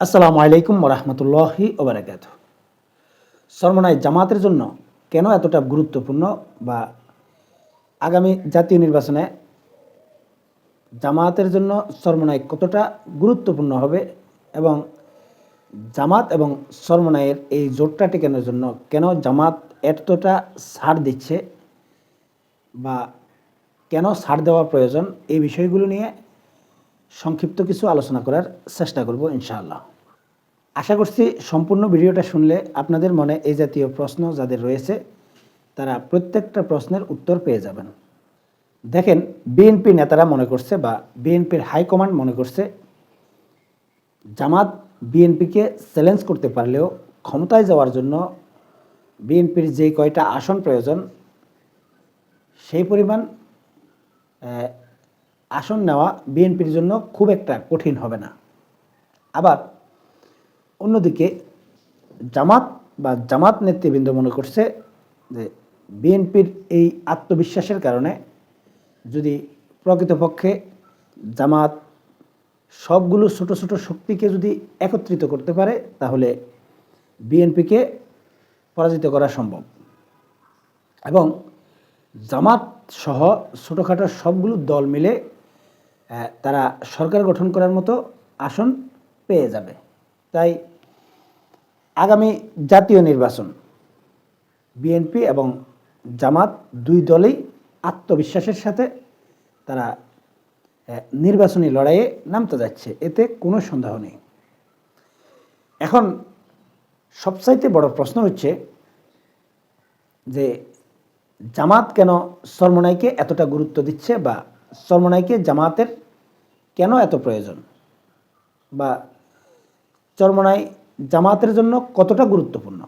আসসালামু আলাইকুম রহমতুল্লাহি ওবরাকাত সরমনায় জামাতের জন্য কেন এতটা গুরুত্বপূর্ণ বা আগামী জাতীয় নির্বাচনে জামাতের জন্য সরমনায় কতটা গুরুত্বপূর্ণ হবে এবং জামাত এবং সরমনায়ের এই জোটটা টেকানোর জন্য কেন জামাত এতটা ছাড় দিচ্ছে বা কেন ছাড় দেওয়া প্রয়োজন, এই বিষয়গুলো নিয়ে সংক্ষিপ্ত কিছু আলোচনা করার চেষ্টা করব, ইনশাআল্লাহ। আশা করছি সম্পূর্ণ ভিডিওটা শুনলে আপনাদের মনে এই জাতীয় প্রশ্ন যাদের রয়েছে, তারা প্রত্যেকটা প্রশ্নের উত্তর পেয়ে যাবেন। দেখেন বিএনপি নেতারা মনে করছে বা বিএনপির হাইকমান্ড মনে করছে, জামাত বিএনপিকে চ্যালেঞ্জ করতে পারলেও ক্ষমতায় যাওয়ার জন্য বিএনপির যে কয়টা আসন প্রয়োজন, সেই পরিমাণ আসন নেওয়া বিএনপির জন্য খুব একটা কঠিন হবে না। আবার অন্যদিকে জামাত বা জামাত নেতৃবৃন্দ মনে করছে যে বিএনপির এই আত্মবিশ্বাসের কারণে যদি প্রকৃতপক্ষে জামাত সবগুলো ছোট ছোট শক্তিকে যদি একত্রিত করতে পারে, তাহলে বিএনপিকে পরাজিত করা সম্ভব। এবং জামাত সহ ছোটোখাটো সবগুলো দল মিলে তারা সরকার গঠন করার মতো আসন পেয়ে যাবে। তাই আগামী জাতীয় নির্বাচন বিএনপি এবং জামাত দুই দলেই আত্মবিশ্বাসের সাথে তারা নির্বাচনী লড়াইয়ে নামতে যাচ্ছে। এতে কোনো সন্দেহ নেই। এখন সবচাইতে বড় প্রশ্ন হচ্ছে যে জামাত কেন সরমনাইকে এতটা গুরুত্ব দিচ্ছে বা সরমনাইকে জামাতের কেন এত প্রয়োজন? বা চরমনাই জামাতের জন্য কতটা গুরুত্বপূর্ণ?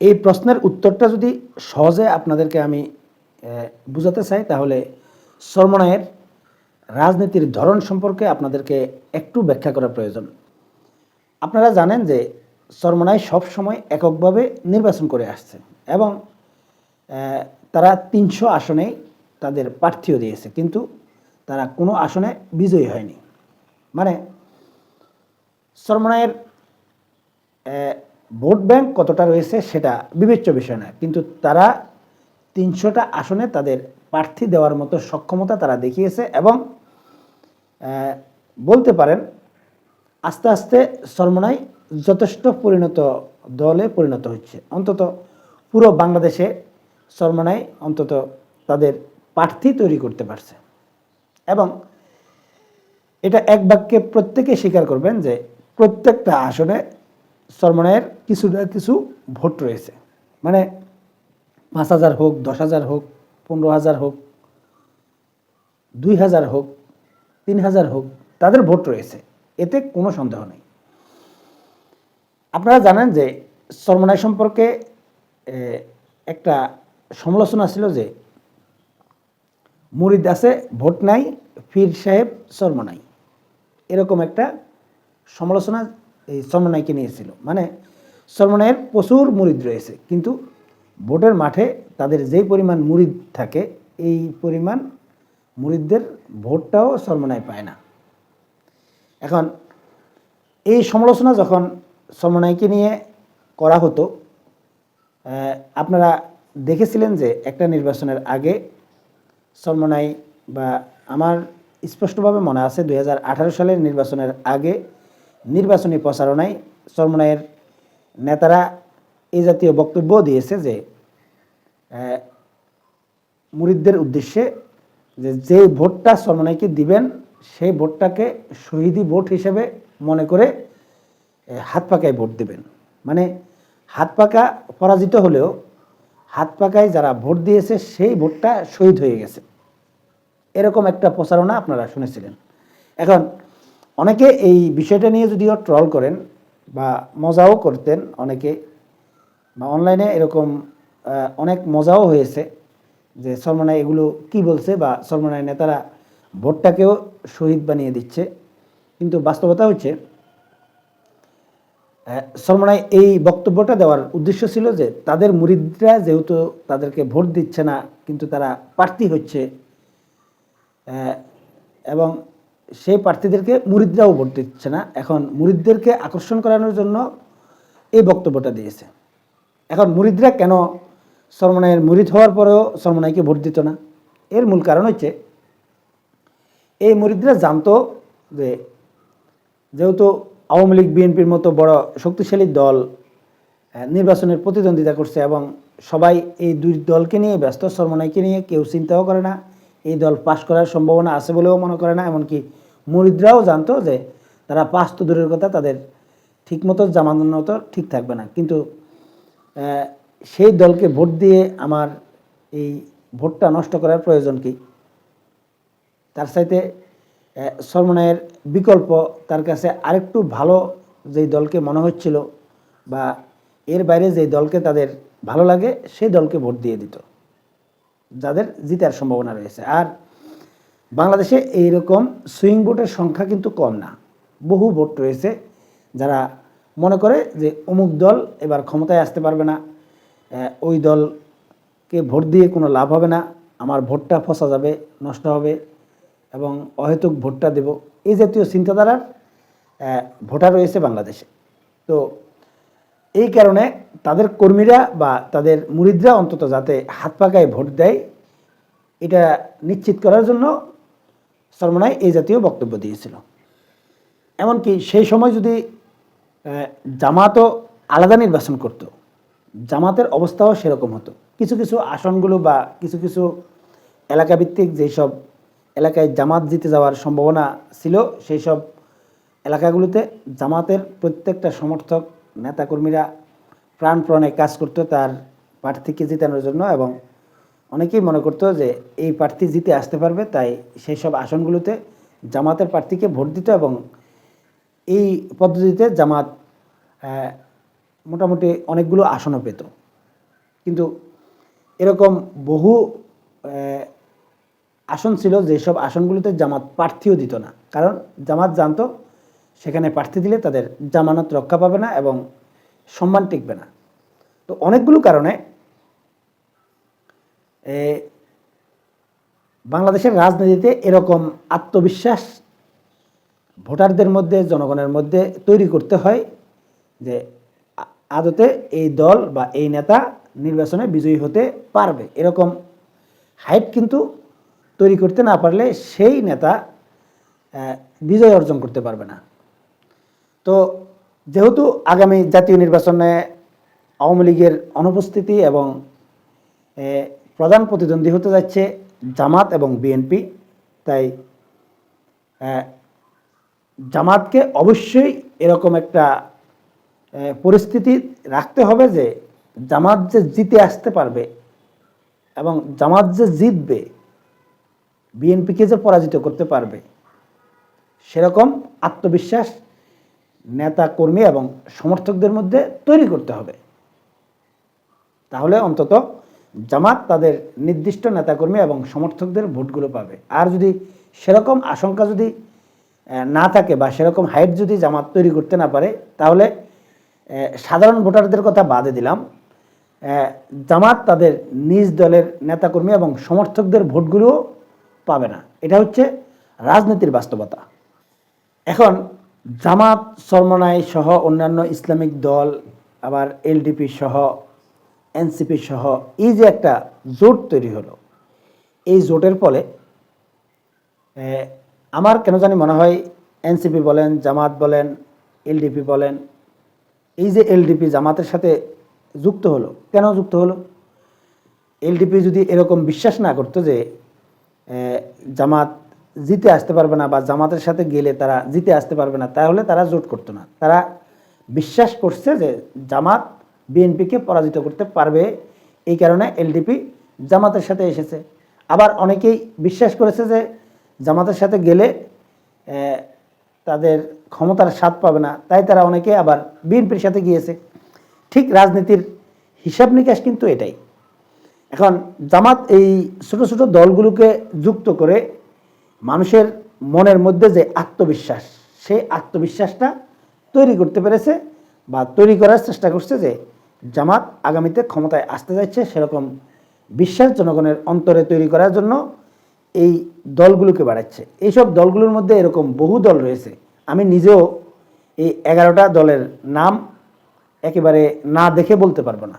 এই প্রশ্নের উত্তরটা যদি সহজে আপনাদেরকে আমি বুঝাতে চাই, তাহলে সরমনায়ের রাজনীতির ধরন সম্পর্কে আপনাদেরকে একটু ব্যাখ্যা করা প্রয়োজন। আপনারা জানেন যে সরমনাই সবসময় এককভাবে নির্বাচন করে আসছে এবং তারা তিনশো আসনেই তাদের প্রার্থীও দিয়েছে, কিন্তু তারা কোনো আসনে বিজয়ী হয়নি। মানে সরমনায়ের ভোট ব্যাংক কতটা রয়েছে সেটা বিবেচ্য বিষয় না কিন্তু তারা তিনশোটা আসনে তাদের প্রার্থী দেওয়ার মতো সক্ষমতা তারা দেখিয়েছে এবং বলতে পারেন আস্তে আস্তে সরমনাই যথেষ্ট পরিণত দলে পরিণত হচ্ছে। অন্তত পুরো বাংলাদেশে সরমনাই অন্তত তাদের প্রার্থী তৈরি করতে পারছে। এবং এটা এক বাক্যে প্রত্যেকে স্বীকার করবেন যে প্রত্যেকটা আসনে সরমনায়ের কিছু না কিছু ভোট রয়েছে। মানে পাঁচ হাজার হোক, দশ হাজার হোক, পনেরো হাজার হোক, দুই হাজার হোক, তিন হাজার হোক, তাদের ভোট রয়েছে। এতে কোনো সন্দেহ নেই। আপনারা জানেন যে সরমনাই সম্পর্কে একটা সমালোচনা ছিল যে মুরিদ আছে, ভোট নাই ফির সাহেব সরমনাই এরকম একটা সমালোচনা এই সরমনাইকে নিয়েছিল। মানে সরমনাইয়ের প্রচুর মুরিদ রয়েছে, কিন্তু ভোটের মাঠে তাদের যেই পরিমাণ মুরিদ থাকে, এই পরিমাণ মুরিদদের ভোটটাও সরমনাই পায় না। এখন এই সমালোচনা যখন সমন্বয়কে নিয়ে করা হতো আপনারা দেখেছিলেন যে একটা নির্বাচনের আগে সমন্বয় বা আমার স্পষ্টভাবে মনে আছে দু হাজার আঠারো সালের নির্বাচনের আগে নির্বাচনী প্রচারণায় সমন্বয়ের নেতারা এই জাতীয় বক্তব্য দিয়েছে যে মুরিদদের উদ্দেশ্যে যে যে ভোটটা সরমনাইকে দিবেন, সেই ভোটটাকে শহীদি ভোট হিসেবে মনে করে হাত পাকায় ভোট দিবেন। মানে হাত পাকা পরাজিত হলেও হাত পাকায় যারা ভোট দিয়েছে সেই ভোটটা শহীদ হয়ে গেছে। এরকম একটা প্রচারণা আপনারা শুনেছিলেন। এখন অনেকে এই বিষয়টা নিয়ে যদিও ট্রল করেন বা মজাও করতেন অনেকে, বা অনলাইনে এরকম অনেক মজাও হয়েছে যে সলমানায় এগুলো কি বলছে বা সলমানায় নেতারা ভোটটাকেও শহীদ বানিয়ে দিচ্ছে। কিন্তু বাস্তবতা হচ্ছে আহ, সলমানায় এই বক্তব্যটা দেওয়ার উদ্দেশ্য ছিল যে তাদের মুরিদরা যেহেতু তাদেরকে ভোট দিচ্ছে না কিন্তু তারা প্রার্থী হচ্ছে এবং সেই প্রার্থীদেরকে মুরিদরাও ভোট দিচ্ছে না। এখন মুরিদদেরকে আকর্ষণ করানোর জন্য এই বক্তব্যটা দিয়েছে। এখন মুরিদরা কেন সরমনাইয়ের মুরিদ হওয়ার পরেও সরমনাইকে ভোট দিত না? এর মূল কারণ হচ্ছে এই মুরিদরা জানতো যে যেহেতু আওয়ামী লীগ, বিএনপির মতো বড় শক্তিশালী দল নির্বাচনের প্রতিদ্বন্দ্বিতা করছে এবং সবাই এই দুই দলকে নিয়ে ব্যস্ত, সরমনাইকে নিয়ে কেউ চিন্তাও করে না। এই দল পাশ করার সম্ভাবনা আছে বলেও মনে করে না, এমনকি মুরিদরাও জানতো যে তারা পাশ তো দূরের কথা, তাদের ঠিকমতো জামানত ঠিক থাকবে না। কিন্তু সেই দলকে ভোট দিয়ে আমার এই ভোটটা নষ্ট করার প্রয়োজন কি? তার সাথে আহ, বিকল্প তার কাছে আরেকটু ভালো যেই দলকে মনে হচ্ছিল বা এর বাইরে যেই দলকে তাদের ভালো লাগে সেই দলকে ভোট দিয়ে দিত যাদের জিতার সম্ভাবনা রয়েছে। আর বাংলাদেশে এইরকম সুইং ভোটের সংখ্যা কিন্তু কম না বহু ভোট রয়েছে যারা মনে করে যে অমুক দল এবার ক্ষমতায় আসতে পারবে না ওই দলকে ভোট দিয়ে কোনো লাভ হবে না আমার ভোটটা ফসা যাবে নষ্ট হবে এবং অহেতুক ভোটটা দেব। এই জাতীয় চিন্তাধারার ভোটার রয়েছে বাংলাদেশে। তো এই কারণে তাদের কর্মীরা বা তাদের মুরিদরা অন্তত যাতে হাত পাকায় ভোট দেয়, এটা নিশ্চিত করার জন্য সরমনায় এই জাতীয় বক্তব্য দিয়েছিল। এমনকি সেই সময় যদি জামাতও আলাদা নির্বাচন করত, জামাতের অবস্থাও সেরকম হতো। কিছু কিছু আসনগুলো বা কিছু কিছু এলাকাভিত্তিক যেসব এলাকায় জামাত জিতে যাওয়ার সম্ভাবনা ছিল সেই সব এলাকাগুলোতে জামাতের প্রত্যেকটা সমর্থক, নেতাকর্মীরা প্রাণপ্রণে কাজ করতো তার প্রার্থীকে জিতানোর জন্য এবং অনেকেই মনে করতো যে এই প্রার্থী জিতে আসতে পারবে, তাই সেই সব আসনগুলোতে জামাতের প্রার্থীকে ভোট দিত এবং এই পদ্ধতিতে জামাত মোটামুটি অনেকগুলো আসনও পেত। কিন্তু এরকম বহু আসন ছিল যেসব আসনগুলোতে জামাত প্রার্থীও দিত না। কারণ জামাত জানতো সেখানে প্রার্থী দিলে তাদের জামানত রক্ষা পাবে না এবং সম্মান টিকবে না। তো অনেকগুলো কারণে বাংলাদেশের রাজনীতিতে এরকম আত্মবিশ্বাস ভোটারদের মধ্যে, জনগণের মধ্যে তৈরি করতে হয় যে আদতে এই দল বা এই নেতা নির্বাচনে বিজয়ী হতে পারবে। এরকম হাইট কিন্তু তৈরি করতে না পারলে সেই নেতা বিজয় অর্জন করতে পারবে না। তো যেহেতু আগামী জাতীয় নির্বাচনে আওয়ামী লীগের অনুপস্থিতি এবং প্রধান প্রতিদ্বন্দ্বী হতে যাচ্ছে জামাত এবং বিএনপি, তাই জামাতকে অবশ্যই এরকম একটা পরিস্থিতি রাখতে হবে যে জামাত যে জিতে আসতে পারবে এবং জামাত যে জিতবে বিএনপিকে যে পরাজিত করতে পারবে, সেরকম আত্মবিশ্বাস নেতা কর্মী এবং সমর্থকদের মধ্যে তৈরি করতে হবে। তাহলে অন্তত জামাত তাদের নির্দিষ্ট নেতাকর্মী এবং সমর্থকদের ভোটগুলো পাবে। আর যদি সেরকম আশঙ্কা যদি না থাকে বা সেরকম হাইট যদি জামাত তৈরি করতে না পারে, তাহলে সাধারণ ভোটারদের কথা বাদে দিলাম। জামাত তাদের নিজ দলের নেতাকর্মী এবং সমর্থকদের ভোটগুলোও পাবে না। এটা হচ্ছে রাজনীতির বাস্তবতা। এখন জামাত, সরমনাই সহ অন্যান্য ইসলামিক দল, আবার এলডিপি সহ এনসিপি সহ, এই যে একটা জোট তৈরি হলো, এই জোটের ফলে আমার কেন জানি মনে হয় এনসিপি বলেন, জামাত বলেন এলডিপি বলেন, এই যে এলডিপি জামাতের সাথে যুক্ত হলো, কেন যুক্ত হলো? এলডিপি যদি এরকম বিশ্বাস না করতো যে জামাত জিতে আসতে পারবে না বা জামাতের সাথে গেলে তারা জিতে আসতে পারবে না, তাহলে তারা জোট করতো না। তারা বিশ্বাস করছে যে জামাত বিএনপিকে পরাজিত করতে পারবে, এই কারণে এলডিপি জামাতের সাথে এসেছে। আবার অনেকেই বিশ্বাস করেছে যে জামাতের সাথে গেলে তাদের ক্ষমতার স্বাদ পাবে না, তাই তারা অনেকে আবার বিএনপির সাথে গিয়েছে। ঠিক রাজনীতির হিসাব নিকাশ কিন্তু এটাই। এখন জামাত এই ছোট ছোট দলগুলোকে যুক্ত করে মানুষের মনের মধ্যে যে আত্মবিশ্বাস, সেই আত্মবিশ্বাসটা তৈরি করতে পেরেছে বা তৈরি করার চেষ্টা করছে যে জামাত আগামীতে ক্ষমতায় আসতে যাচ্ছে সেরকম বিশ্বাস জনগণের অন্তরে তৈরি করার জন্য এই দলগুলোকে বাড়াচ্ছে। এইসব দলগুলোর মধ্যে এরকম বহু দল রয়েছে। আমি নিজেও এই এগারোটা দলের নাম একেবারে না দেখে বলতে পারব না।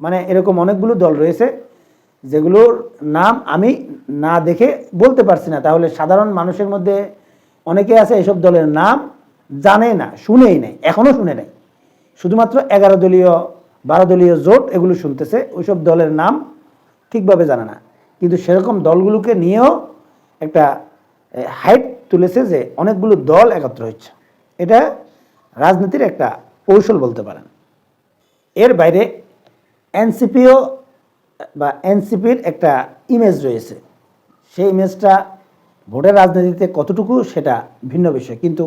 মানে এরকম অনেকগুলো দল রয়েছে যেগুলোর নাম আমি না দেখে বলতে পারছি না। তাহলে সাধারণ মানুষের মধ্যে অনেকে আছে এসব দলের নাম জানে না, শুনেই নেই এখনও শুনে নেই। শুধুমাত্র এগারো দলীয়, বারো দলীয় জোট এগুলো শুনতেছে, ওইসব দলের নাম ঠিকভাবে জানে না। কিন্তু সেরকম দলগুলোকে নিয়েও একটা হাইট তুলেছে যে অনেকগুলো দল একত্র হচ্ছে। এটা রাজনীতির একটা কৌশল বলতে পারেন। এর বাইরে এনসিপিও, বা এনসিপির একটা ইমেজ রয়েছে। সেই ইমেজটা ভোটের রাজনীতিতে কতটুকু সেটা ভিন্ন বিষয়। কিন্তু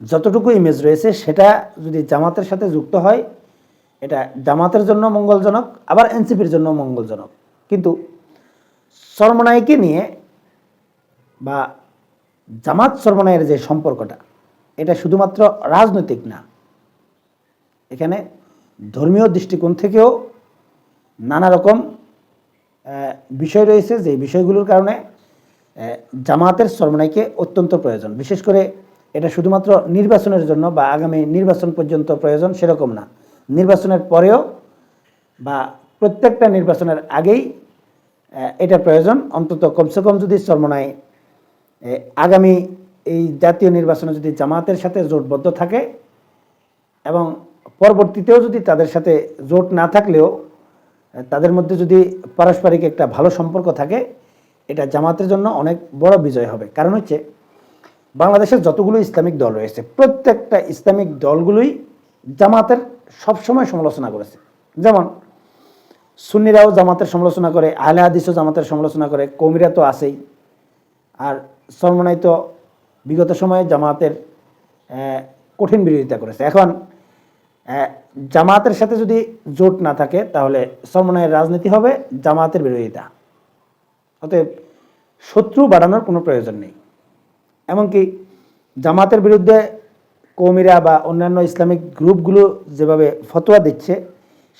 যতটুকু ইমেজ রয়েছে, সেটা যদি জামাতের সাথে যুক্ত হয়, এটা জামাতের জন্য মঙ্গলজনক, আবার এনসিপির জন্য মঙ্গলজনক। কিন্তু সরমনাইকে নিয়ে বা জামাত সরমনাইয়ের যে সম্পর্কটা, এটা শুধুমাত্র রাজনৈতিক না। এখানে ধর্মীয় দৃষ্টিকোণ থেকেও নানা রকম বিষয় রয়েছে যে বিষয়গুলোর কারণে জামাতের সরমনাইকে অত্যন্ত প্রয়োজন। বিশেষ করে এটা শুধুমাত্র নির্বাচনের জন্য বা আগামী নির্বাচন পর্যন্ত প্রয়োজন সেরকম না। নির্বাচনের পরেও বা প্রত্যেকটা নির্বাচনের আগেই এটা প্রয়োজন। অন্তত কমসে কম যদি চরমনায় আগামী এই জাতীয় নির্বাচনে যদি জামাতের সাথে জোটবদ্ধ থাকে এবং পরবর্তীতেও যদি তাদের সাথে জোট না থাকলেও, তাদের মধ্যে যদি পারস্পরিক একটা ভালো সম্পর্ক থাকে, এটা জামাতের জন্য অনেক বড় বিজয় হবে। কারণ হচ্ছে, বাংলাদেশের যতগুলো ইসলামিক দল রয়েছে, প্রত্যেকটা ইসলামিক দলগুলোই জামাতের সবসময় সমালোচনা করেছে। যেমন, সুন্নিরাও জামাতের সমালোচনা করে, আহলে হাদিসও জামাতের সমালোচনা করে, কৌমিরা তো আছেই। আর সলমনাই তো বিগত সময়ে জামাতের কঠিন বিরোধিতা করেছে। এখন জামাতের সাথে যদি জোট না থাকে, তাহলে সলমনাইয়ের রাজনীতি হবে জামাতের বিরোধিতা। অতএব শত্রু বাড়ানোর কোনো প্রয়োজন নেই। এমনকি জামাতের বিরুদ্ধে কৌমিরা বা অন্যান্য ইসলামিক গ্রুপগুলো যেভাবে ফতোয়া দিচ্ছে,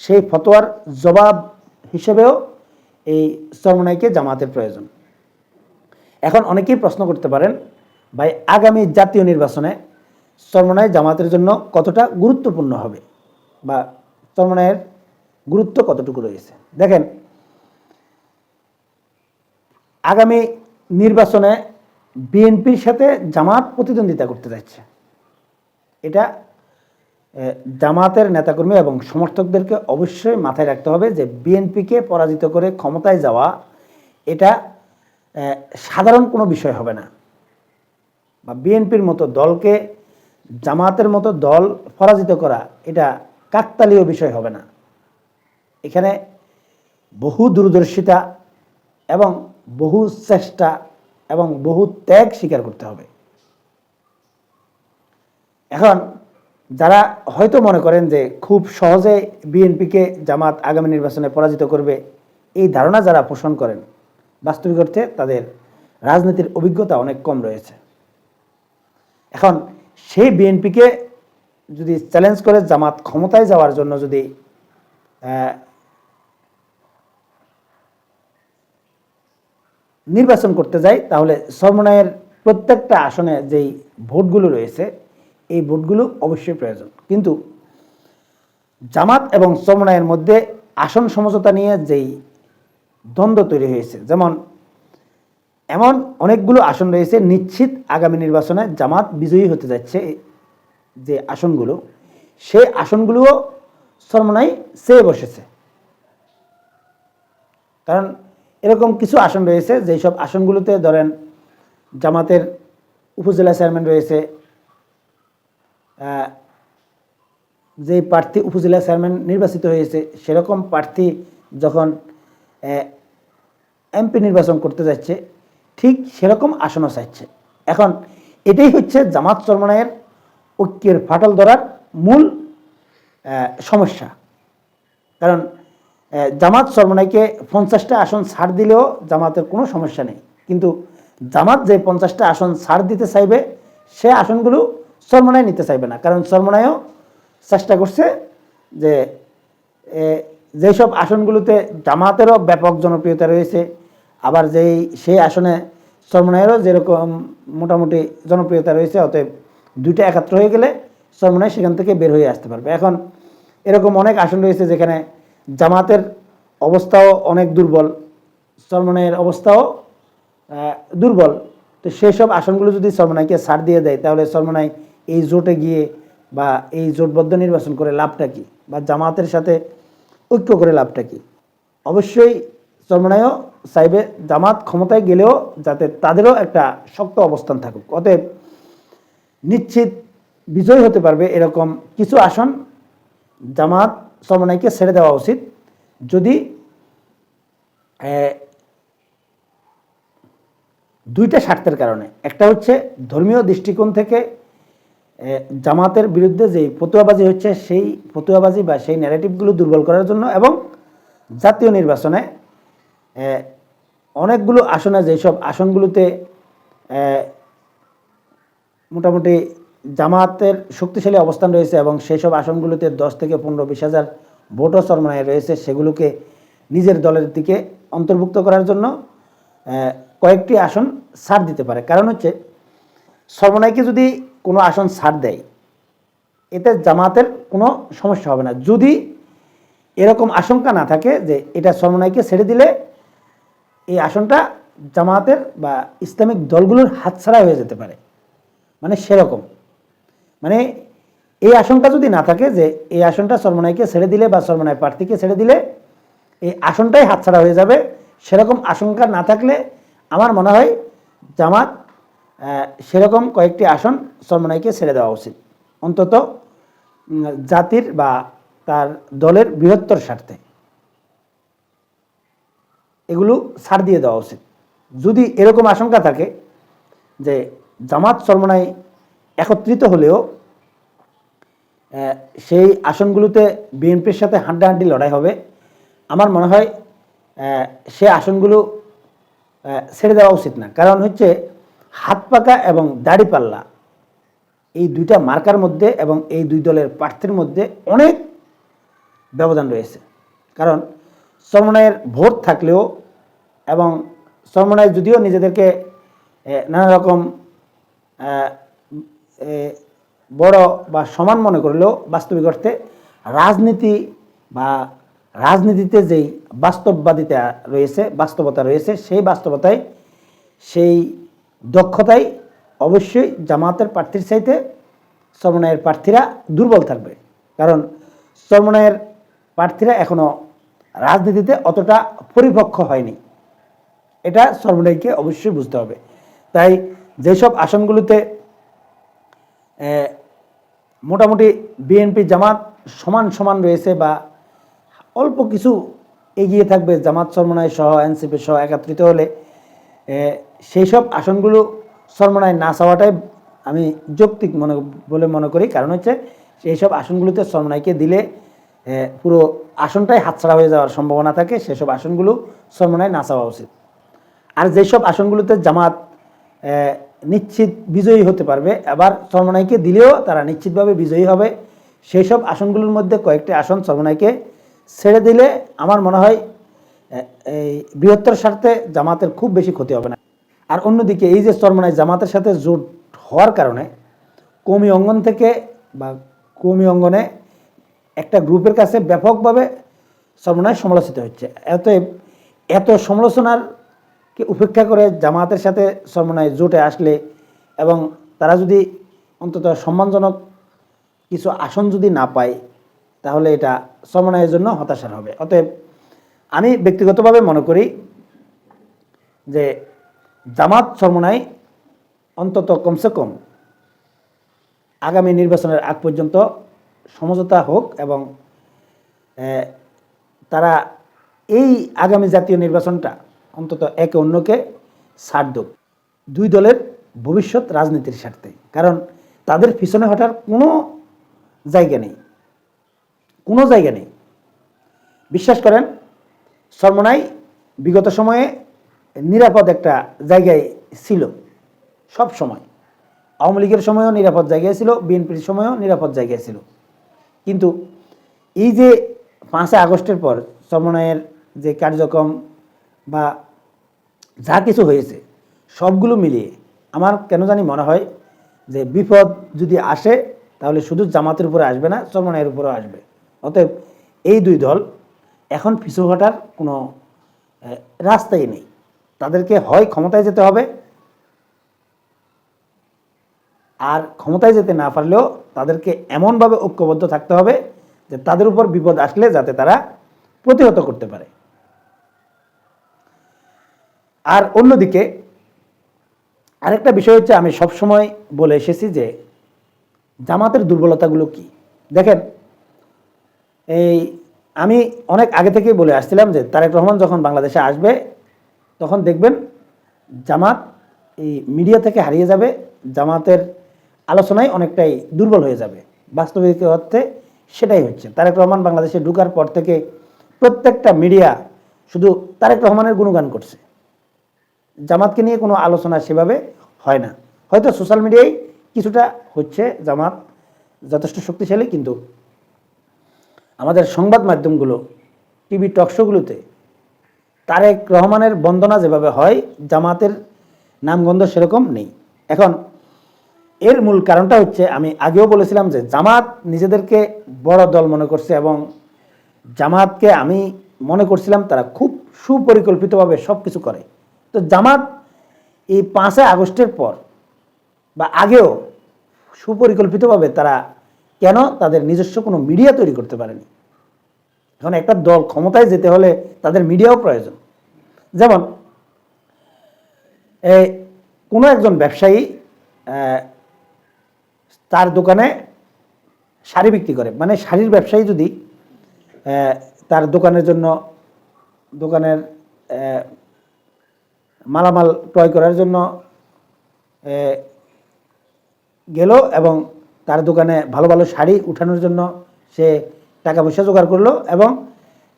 সেই ফতোয়ার জবাব হিসেবেও এই চরমনাইকে জামাতের প্রয়োজন। এখন অনেকেই প্রশ্ন করতে পারেন, ভাই, আগামী জাতীয় নির্বাচনে চরমনাই জামাতের জন্য কতটা গুরুত্বপূর্ণ হবে? বা চরমনাইয়ের গুরুত্ব কতটুকু রয়েছে? দেখেন, আগামী নির্বাচনে বিএনপির সাথে জামাত প্রতিদ্বন্দ্বিতা করতে যাচ্ছে। এটা জামাতের নেতাকর্মী এবং সমর্থকদেরকে অবশ্যই মাথায় রাখতে হবে যে বিএনপিকে পরাজিত করে ক্ষমতায় যাওয়া, এটা সাধারণ কোনো বিষয় হবে না। বা বিএনপির মতো দলকে জামাতের মতো দল পরাজিত করা, এটা কাকতালীয় বিষয় হবে না। এখানে বহু দূরদর্শিতা এবং বহু চেষ্টা এবং বহু ত্যাগ স্বীকার করতে হবে। এখন যারা হয়তো মনে করেন যে খুব সহজে বিএনপিকে জামাত আগামী নির্বাচনে পরাজিত করবে, এই ধারণা যারা পোষণ করেন, বাস্তবিক অর্থে তাদের রাজনীতির অভিজ্ঞতা অনেক কম রয়েছে। এখন সেই বিএনপিকে যদি চ্যালেঞ্জ করে জামাত ক্ষমতায় যাওয়ার জন্য যদি নির্বাচন করতে যাই, তাহলে সর্বনয়ের প্রত্যেকটা আসনে যেই ভোটগুলো রয়েছে, এই ভোটগুলো অবশ্যই প্রয়োজন। কিন্তু জামাত এবং চরমনায়ের মধ্যে আসন সমঝোতা নিয়ে যেই দ্বন্দ্ব তৈরি হয়েছে, যেমন এমন অনেকগুলো আসন রয়েছে, নিশ্চিত আগামী নির্বাচনে জামাত বিজয়ী হতে যাচ্ছে যে আসনগুলো, সেই আসনগুলোও চরমনাই চেয়ে বসেছে। কারণ এরকম কিছু আসন রয়েছে যেই সব আসনগুলোতে ধরেন জামাতের উপজেলা চেয়ারম্যান রয়েছে যে প্রার্থী উপজেলা চেয়ারম্যান নির্বাচিত হয়েছে, সেরকম প্রার্থী যখন এমপি নির্বাচন করতে যাচ্ছে ঠিক সেরকম আসনও চাইছে। এখন এটাই হচ্ছে জামাত চরমনায়ের ঐক্যের ফাটল ধরার মূল সমস্যা। কারণ জামাত সরমনাইকে পঞ্চাশটা আসন ছাড় দিলেও জামাতের কোনো সমস্যা নেই। কিন্তু জামাত যে পঞ্চাশটা আসন ছাড় দিতে চাইবে, সে আসনগুলো সরমনাই নিতে চাইবে না। কারণ সরমনাইও চেষ্টা করছে যে যেসব আসনগুলোতে জামাতেরও ব্যাপক জনপ্রিয়তা রয়েছে আবার যেই সেই আসনে সরমনায়েরও যেরকম মোটামুটি জনপ্রিয়তা রয়েছে, অতএব দুইটা একাত্র হয়ে গেলে সরমনায় সেখান থেকে বের হয়ে আসতে পারবে। এখন এরকম অনেক আসন রয়েছে যেখানে জামাতের অবস্থাও অনেক দুর্বল সরমনায়ের অবস্থাও দুর্বল। তো সেই সব আসনগুলো যদি সরমনাইকে ছাড় দিয়ে দেয়, তাহলে সরমনাই এই জোটে গিয়ে বা এই জোটবদ্ধ নির্বাচন করে লাভটা কী? বা জামাতের সাথে ঐক্য করে লাভটা কী? অবশ্যই চরমনায়ও চাইবে জামাত ক্ষমতায় গেলেও যাতে তাদেরও একটা শক্ত অবস্থান থাকুক। অতএব নিশ্চিত বিজয় হতে পারবে এরকম কিছু আসন জামাত চরমনাইকে ছেড়ে দেওয়া উচিত। যদি দুইটা স্বার্থের কারণে। একটা হচ্ছে ধর্মীয় দৃষ্টিকোণ থেকে জামাতের বিরুদ্ধে যে ফতুয়াবাজি হচ্ছে, সেই ফতুয়াবাজি বা সেই ন্যারেটিভগুলো দুর্বল করার জন্য এবং জাতীয় নির্বাচনে অনেকগুলো আসন আছে যেসব আসনগুলোতে মোটামুটি জামাতের শক্তিশালী অবস্থান রয়েছে এবং সেই সব আসনগুলোতে দশ থেকে পনেরো, বিশ হাজার ভোটও সরমনায় রয়েছে, সেগুলোকে নিজের দলের দিকে অন্তর্ভুক্ত করার জন্য কয়েকটি আসন ছাড় দিতে পারে। কারণ হচ্ছে সর্বনাইকে যদি কোনো আসন ছাড় দেয়, এতে জামাতের কোনো সমস্যা হবে না। যদি এরকম আশঙ্কা না থাকে যে এটা সর্বনাইকে ছেড়ে দিলে এই আসনটা জামাতের বা ইসলামিক দলগুলোর হাতছাড়া হয়ে যেতে পারে। মানে সেরকম। মানে এই আশঙ্কা যদি না থাকে যে এই আসনটা সর্বনাইকে ছেড়ে দিলে বা সর্বনায় প্রার্থীকে ছেড়ে দিলে, এই আসনটাই হাতছাড়া হয়ে যাবে। সেরকম আশঙ্কা না থাকলে আমার মনে হয় জামাত সেরকম কয়েকটি আসন সর্বনাইকে ছেড়ে দেওয়া উচিত। অন্তত জাতির বা তার দলের বৃহত্তর স্বার্থে। এগুলো ছাড় দিয়ে দেওয়া উচিত। যদি এরকম আশঙ্কা থাকে যে জামাত সর্বনাই একত্রিত হলেও সেই আসনগুলোতে বিএনপির সাথে হাড্ডাহাড্ডি লড়াই হবে, আমার মনে হয় সে আসনগুলো ছেড়ে দেওয়া উচিত না। কারণ হচ্ছে হাত পাকা এবং দাড়ি পাল্লা, এই দুইটা মার্কার মধ্যে এবং এই দুই দলের প্রার্থীর মধ্যে অনেক ব্যবধান রয়েছে। কারণ সমন্বয়ের ভোট থাকলেও এবং সমন্বয় যদিও নিজেদেরকে নানা রকম বড় বা সমান মনে করলেও বাস্তবিক অর্থে রাজনীতি বা রাজনীতিতে যেই বাস্তববাদিতা রয়েছে, বাস্তবতা রয়েছে, সেই বাস্তবতায় সেই দক্ষতায় অবশ্যই জামাতের প্রার্থীর চাইতে সমন্বয়ের প্রার্থীরা দুর্বল থাকবে। কারণ সমন্বয়ের প্রার্থীরা এখনও রাজনীতিতে অতটা পরিপক্ক হয়নি। এটা সর্বনয়কে অবশ্যই বুঝতে হবে। তাই যেসব আসনগুলোতে মোটামুটি বিএনপি জামাত সমান সমান রয়েছে বা অল্প কিছু এগিয়ে থাকবে, জামাত সরমনায় সহ, এনসিপি সহ একত্রিত হলে সেই সব আসনগুলো সরমনায় না চাওয়াটাই আমি যৌক্তিক মনে, বলে মনে করি। কারণ হচ্ছে সেই সব আসনগুলোতে সরমনাইকে দিলে পুরো আসনটাই হাতছাড়া হয়ে যাওয়ার সম্ভাবনা থাকে, সেসব আসনগুলো সরমনায় না চাওয়া উচিত। আর যেসব আসনগুলোতে জামাত নিশ্চিত বিজয়ী হতে পারবে, আবার সর্বনাইকে দিলেও তারা নিশ্চিতভাবে বিজয়ী হবে সেই সব আসনগুলোর মধ্যে কয়েকটি আসন সর্বনাইকে ছেড়ে দিলে আমার মনে হয় এই বৃহত্তর স্বার্থে জামাতের খুব বেশি ক্ষতি হবে না। আর অন্যদিকে এই যে চরমনাই জামাতের সাথে জোট হওয়ার কারণে, কমি অঙ্গন থেকে বা কমি অঙ্গনে একটা গ্রুপের কাছে ব্যাপকভাবে সর্বনাশ সমালোচিত হচ্ছে। এত এত সমালোচনার কে উপেক্ষা করে জামাতের সাথে সর্বনায় জোটে আসলে এবং তারা যদি অন্তত সম্মানজনক কিছু আসন যদি না পায়, তাহলে এটা সমন্বয়ের জন্য হতাশার হবে। অতএব আমি ব্যক্তিগতভাবে মনে করি যে জামাত সর্বনায় অন্তত কমসে কম আগামী নির্বাচনের আগ পর্যন্ত সমঝোতা হোক এবং তারা এই আগামী জাতীয় নির্বাচনটা অন্তত একে অন্যকে ছাড় দেব দুই দলের ভবিষ্যৎ রাজনীতির স্বার্থে। কারণ তাদের পিছনে হটার কোনো জায়গা নেই। কোনো জায়গা নেই। বিশ্বাস করেন, সর্বনাই বিগত সময়ে নিরাপদ একটা জায়গায় ছিল। সব সময়। আওয়ামী লীগের সময়ও নিরাপদ জায়গায় ছিল, বিএনপির সময়ও নিরাপদ জায়গায় ছিল। কিন্তু এই যে পাঁচই আগস্টের পর সমন্বয়ের যে কার্যক্রম বা যা কিছু হয়েছে, সবগুলো মিলিয়ে আমার কেন জানি মনে হয় যে বিপদ যদি আসে, তাহলে শুধু জামাতের উপরে আসবে না চরমনাইয়ের উপরেও আসবে। অতএব এই দুই দল এখন পিছু হটার কোনো রাস্তাই নেই। তাদেরকে হয় ক্ষমতায় যেতে হবে আর ক্ষমতায় যেতে না পারলেও তাদেরকে এমনভাবে ঐক্যবদ্ধ থাকতে হবে যে তাদের উপর বিপদ আসলে যাতে তারা প্রতিহত করতে পারে। আর অন্যদিকে আরেকটা বিষয় হচ্ছে, আমি সবসময় বলে এসেছি যে জামাতের দুর্বলতাগুলো কি? দেখেন, এই আমি অনেক আগে থেকেই বলে আসছিলাম যে তারেক রহমান যখন বাংলাদেশে আসবে, তখন দেখবেন জামাত এই মিডিয়া থেকে হারিয়ে যাবে, জামাতের আলোচনায় অনেকটাই দুর্বল হয়ে যাবে। বাস্তবিক অর্থে সেটাই হচ্ছে। তারেক রহমান বাংলাদেশে ঢুকার পর থেকে প্রত্যেকটা মিডিয়া শুধু তারেক রহমানের গুণগান করছে। জামাতকে নিয়ে কোনো আলোচনা সেভাবে হয় না। হয়তো সোশ্যাল মিডিয়ায় কিছুটা হচ্ছে জামাত যথেষ্ট শক্তিশালী, কিন্তু আমাদের সংবাদ মাধ্যমগুলো, টিভি টকশোগুলোতে তারেক রহমানের বন্দনা যেভাবে হয়, জামাতের নামগন্ধ সেরকম নেই। এখন এর মূল কারণটা হচ্ছে, আমি আগেও বলেছিলাম যে জামাত নিজেদেরকে বড় দল মনে করছে এবং জামাতকে আমি মনে করছিলাম তারা খুব সুপরিকল্পিতভাবে সব কিছু করে। তো জামাত এই পাঁচই আগস্টের পর বা আগেও সুপরিকল্পিতভাবে তারা কেন তাদের নিজস্ব কোনো মিডিয়া তৈরি করতে পারেনি? এখন একটা দল ক্ষমতায় যেতে হলে তাদের মিডিয়াও প্রয়োজন। যেমন কোনো একজন ব্যবসায়ী তার দোকানে শাড়ি বিক্রি করে। মানে শাড়ির ব্যবসায়ী যদি তার দোকানের জন্য, দোকানের মালামাল ক্রয় করার জন্য গেল এবং তার দোকানে ভালো ভালো শাড়ি উঠানোর জন্য সে টাকা পয়সা জোগাড় করল এবং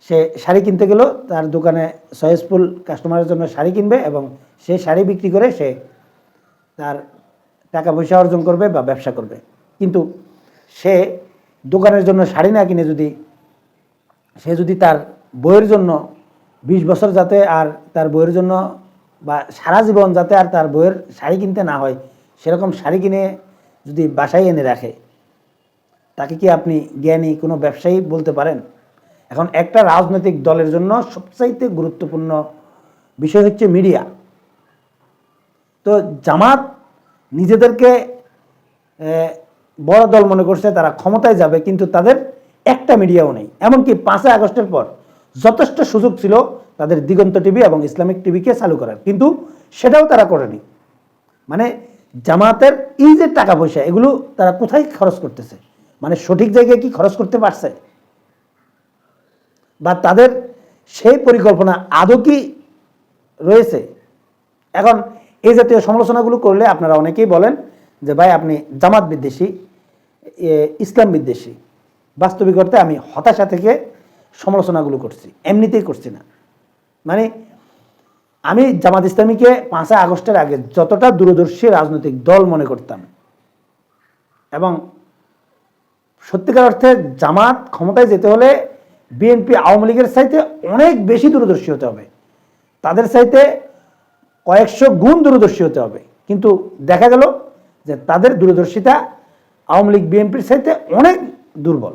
সে শাড়ি কিনতে গেল, তার দোকানে সয়েসফুল কাস্টমারের জন্য শাড়ি কিনবে এবং সে শাড়ি বিক্রি করে সে তার টাকা পয়সা অর্জন করবে বা ব্যবসা করবে। কিন্তু সে দোকানের জন্য শাড়ি না কিনে যদি, সে যদি তার বইয়ের জন্য বিশ বছর যাতে আর তার বইয়ের জন্য বা সারা জীবন যাতে আর তার বইয়ের শাড়ি কিনতে না হয়, সেরকম শাড়ি কিনে যদি বাসায় এনে রাখে, তাকে কি আপনি জ্ঞানী কোনো ব্যবসায়ী বলতে পারেন? এখন একটা রাজনৈতিক দলের জন্য সবচাইতে গুরুত্বপূর্ণ বিষয় হচ্ছে মিডিয়া। তো জামাত নিজেদেরকে বড় দল মনে করছে, তারা ক্ষমতায় যাবে, কিন্তু তাদের একটা মিডিয়াও নেই। এমনকি পাঁচই আগস্টের পর যথেষ্ট সুযোগ ছিল তাদের দিগন্ত টিভি এবং ইসলামিক টিভিকে চালু করার, কিন্তু সেটাও তারা করেনি। মানে জামাতের এই যে টাকা পয়সা, এগুলো তারা কোথায় খরচ করতেছে? মানে সঠিক জায়গায় কি খরচ করতে পারছে? বা তাদের সেই পরিকল্পনা আদৌ কি রয়েছে? এখন এই জাতীয় সমালোচনাগুলো করলে আপনারা অনেকেই বলেন যে, ভাই, আপনি জামাত বিদ্বেষী ইসলাম বিদ্বেষী। বাস্তবিক অর্থে আমি হতাশা থেকে সমালোচনাগুলো করছি, এমনিতেই করছি না। মানে আমি জামাত ইসলামীকে পাঁচই আগস্টের আগে যতটা দূরদর্শী রাজনৈতিক দল মনে করতাম এবং সত্যিকার অর্থে জামাত ক্ষমতায় যেতে হলে বিএনপি আওয়ামী লীগের চাইতে অনেক বেশি দূরদর্শী হতে হবে। তাদের চাইতে কয়েকশো গুণ দূরদর্শী হতে হবে। কিন্তু দেখা গেল যে তাদের দূরদর্শিতা আওয়ামী লীগ, বিএনপির সাথে অনেক দুর্বল।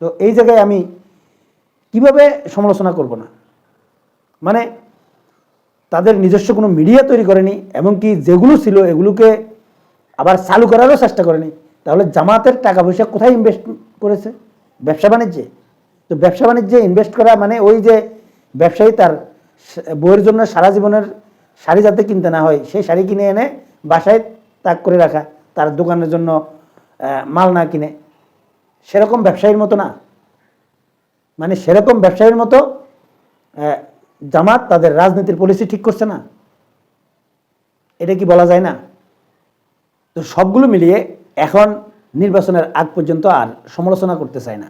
তো এই জায়গায় আমি কীভাবে সমালোচনা করব না? মানে তাদের নিজস্ব কোনো মিডিয়া তৈরি করেনি, এমনকি যেগুলো ছিল এগুলোকে আবার চালু করারও চেষ্টা করেনি। তাহলে জামাতের টাকা পয়সা কোথায় ইনভেস্ট করেছে? ব্যবসা বাণিজ্যে? তো ব্যবসা বাণিজ্যে ইনভেস্ট করা মানে ওই যে ব্যবসায়ী তার বইয়ের জন্য সারা জীবনের শাড়ি যাতে কিনতে না হয়, সেই শাড়ি কিনে এনে বাসায় তাক করে রাখা, তার দোকানের জন্য মাল না কিনে। সেরকম ব্যবসায়ীর মতো না। মানে সেরকম ব্যবসায়ীর মতো জামাত তাদের রাজনীতির পলিসি ঠিক করছে না। এটা কি বলা যায় না? তো সবগুলো মিলিয়ে এখন নির্বাচনের আগ পর্যন্ত আর সমালোচনা করতে চায় না।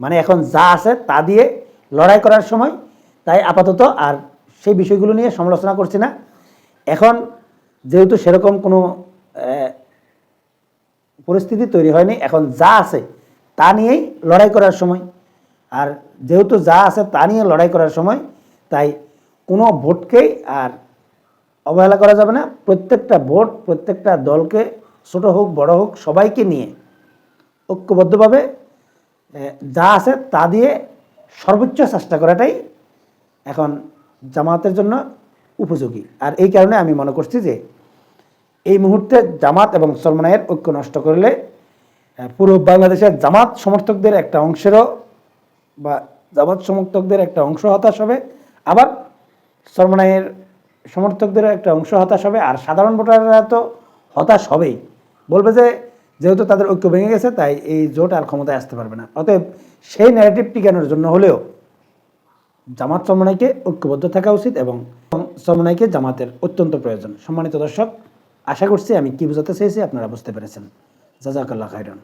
মানে এখন যা আছে তা দিয়ে লড়াই করার সময় তাই আপাতত আর সেই বিষয়গুলো নিয়ে সমালোচনা করছি না। এখন যেহেতু সেরকম কোনো পরিস্থিতি তৈরি হয়নি, এখন যা আছে তা নিয়েই লড়াই করার সময়। আর যেহেতু যা আছে তা নিয়ে লড়াই করার সময়, তাই কোনো ভোটকেই আর অবহেলা করা যাবে না। প্রত্যেকটা ভোট, প্রত্যেকটা দলকে ছোট হোক, বড় হোক, সবাইকে নিয়ে ঐক্যবদ্ধভাবে যা আছে তা দিয়ে সর্বোচ্চ চেষ্টা করাটাই এখন জামাতের জন্য উপযোগী। আর এই কারণে আমি মনে করছি যে এই মুহূর্তে জামাত এবং সলমানের ঐক্য নষ্ট করলে পুরো বাংলাদেশের জামাত সমর্থকদের একটা অংশেরও বা জামাত সমর্থকদের একটা অংশ হতাশ হবে, আবার সলমানের সমর্থকদের একটা অংশ হতাশ হবে, আর সাধারণ ভোটাররা তো হতাশ হবেই। বলবে যে যেহেতু তাদের ঐক্য ভেঙে গেছে, তাই এই জোট আর ক্ষমতায় আসতে পারবে না। অতএব সেই ন্যারেটিভ টিকানোর জন্য হলেও জামাত সমন্বয়কে ঐক্যবদ্ধ থাকা উচিত এবং সমন্বয়কে জামাতের অত্যন্ত প্রয়োজন। সম্মানিত দর্শক, আশা করছি আমি কি বুঝাতে চাইছি আপনারা বুঝতে পেরেছেন। জাজাকাল্লাহ খাইরান